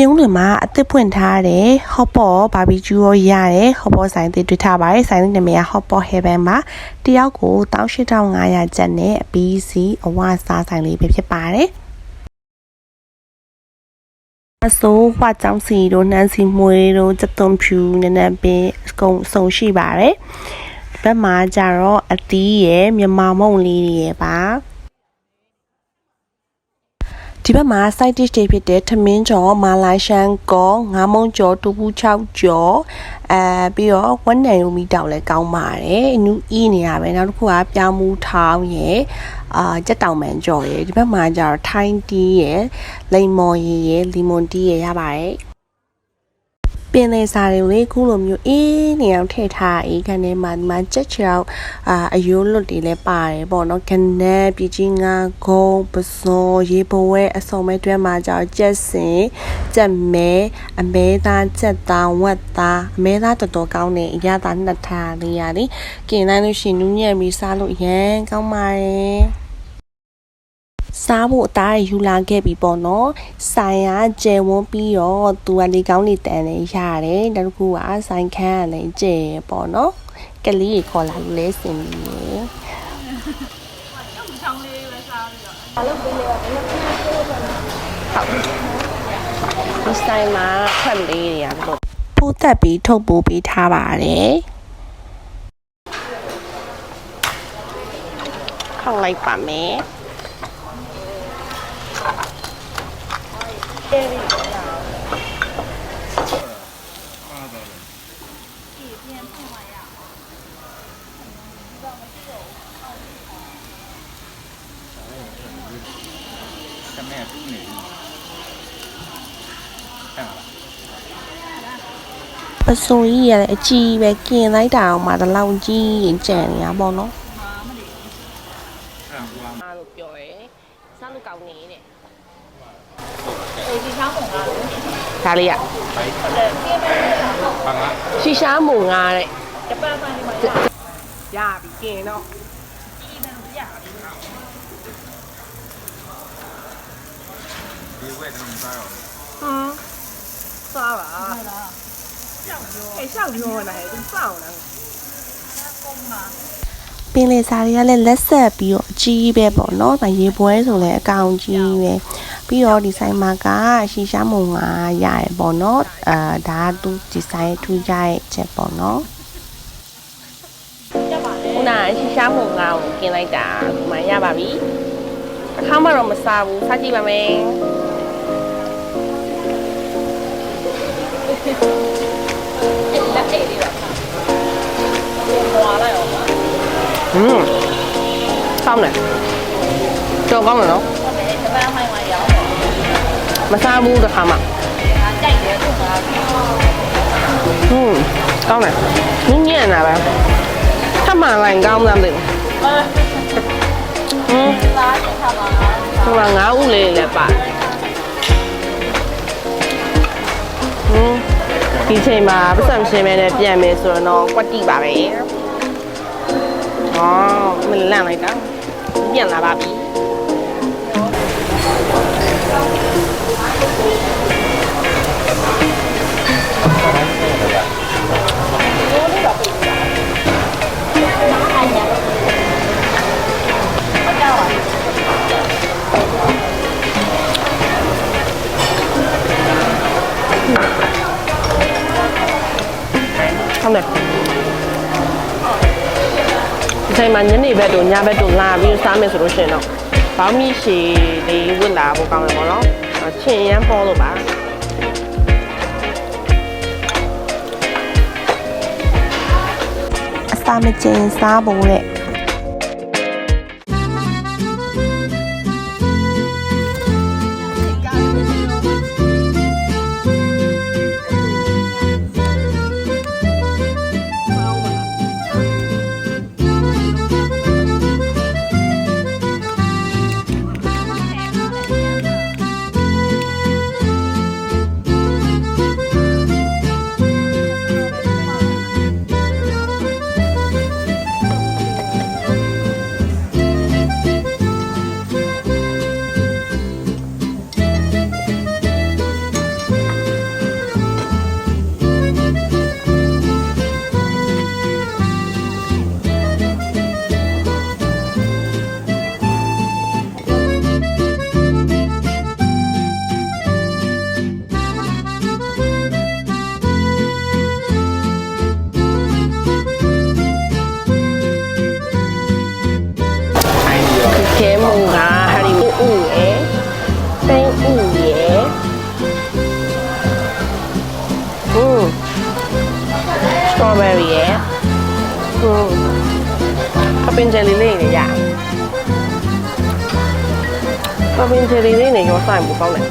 ပြုံးလွင်မှာအသစ်ဖွင့်ထားတဲ့ hot pot barbecue ရောရတယ် hot pot ဆိုင်တွေတွေ့ထားပါတယ်ဆိုင်လေးနာမည်က hot pot heaven ပါတယောက်ကို18500ကျပ်နဲ့အပီးစီအဝစားဆိုင်လေးပဲဖြစ်ပါတယ်အစိုးဝါကြောင်စီတို့နှမ်းစီမွေးတို့စက်သွန်ဖြူနည်းနည်းပင်အကုန်စုံရှိပါတယ်ဒီဘက်မှာကျတော့အသီးရယ်မြန်မာမုံလေးတွေရယ်ပါ ဒီဘက်မှာ side dish တွေဖြစ်တဲ့ထမင်းကျော်မာလာရှန်ကောငါးမုံကျော်တူပူ6ကျော်အဲပြီးတော့ဝက်နံယိုမီတောက်လည်းကောင်းပါတယ်အနူအီးနေရပဲနောက်တစ်ခုကပြောင်းမူထောင်းရယ်အာကြက်တောင်မန်ကျော်ရယ်ဒီဘက်မှာကျတော့ထိုင်းတီးရယ်လိမ္မော်ရည်ရယ်လီမွန်တီးရယ်ရပါတယ်ပ င်လေစာတွေလေခုလိုမျိုးအေးနေအောင်ထည့်ထားအေးခန်းထဲမှာဒီမှာကြက်ချောက်အာအယိုးလွတ်တွေလည်းပါတယ်ပေါ့နော်ခနဲ့ပြည်ကြီးငါဂုံးပစောရေဘဝဲအစုံမဲတွဲမှာကြောက်ကြက်စင်ကြက်မဲအမဲသားကြက်သားဝက်သားအမဲသားတော်တော်ကောင်းတယ်အရသာနှစ်ထားလေးရလေกินလိုက်လို့ရှိရင်နူးညံ့ပြီးစားလို့ရမ်းကောင်းပါတယ် စားဖို့အသားရယူလာခဲ့ပြီပေါ့နော်ဆိုင်ကကျယ်ဝန်းပြီးတော့သူကလေကောင်းလေးတန်လေးရတယ်နောက်တစ်ခုကဆိုင်ခန်းကလည်းကျယ်ပေါ့နော်ကလေးကြီးခေါ်လာလို့လဲစင်ပြီးရယ်ဒီဆိုင်မှာဖက်လေးတွေရတော့ပိုးတက်ပြီးထုတ်ပိုးပေးထားပါတယ်ခောက်လိုက်ပါမယ် တမဲတူးနေပြီအဲ့ဒါပစုံကြီးရလည်းအကြီးပဲกินလိုက်တာအောင်မှတလောက်ကြီးရင်ကြံနေတာပေါ့နော် အဲ့ဒါကွာ အားလို့ပြောရဲစားလို့ကောင်းနေတဲ့ ဒီချောင်းပုံကလည်းဒါလေးရဘာငါရှီရှားမုံငါတဲ့ဂျပန်ဆိုင်ဒီမှာရပြီกินတော့ဒီမဲ့လို့ရပြီဒီဝဲတုံးစားရောဟမ်စားပါဟုတ်လားကြောက်ရောအဲရှောက်ပြောနေတယ်သူစောင့်နေပုံမှာပင်လေစာတွေကလည်းလက်ဆက်ပြီးတော့အကြီးပဲပေါ့နော်။ဒါရေပွဲဆိုလည်းအကောင်ကြီးပဲ။ ပြီးတော့ဒီဆိုင်မှာကရှီရှားမုံကရရပေါ့နော်အာဒါကသူဒီဆိုင်ထူးကြရဲ့ချက်ပေါ့နော်ခုနရှီရှားမုံကကိုกินလိုက်တာဒီမှာရပါပြီအခါမှတော့မစားဘူးစားကြည့်ပါမယ်လက်ထိတ်လေးတော့ဟွာလိုက်အောင်ပါဟွန်းကောင်းတယ်တော်ကောင်းတယ်နော် မစားဘူးတစ်ခါမှဟွန်းကောင်းတယ်ညဉ့်ညံ့တာပဲထမှန်လိုက်ကောင်းမှမသိဘူးဟွန်းဟိုကငါးဦးလေးလည်းပါဟွန်းဒီချိန်မှာပတ်စံရှင်မဲနဲ့ပြန်မယ်ဆိုတော့ကွက်တိပါပဲ။အော်မလန့်လိုက်တာ။ပြန်လာပါပြီ။ ဟုတ်တယ်ဒီချိန်မှာညနေဘက်တို့ညဘက်တို့လာပြီးစားမယ်ဆိုလို့ရှိရင်တော့ဘောင်းမီရှည်လေးဝတ်လာဖို့ကောင်းတယ်ပေါ့နော်အဲ့ ချင်ရမ်းပေါ်လို့ပါအစာမကျင်စားဖို့တဲ့ ตรอเบอรี่อืมก็เป็นเจลลี่เนี่อย่างก็เป็นเจลลี่เนี่ยยอดใส่หมูเกาเลย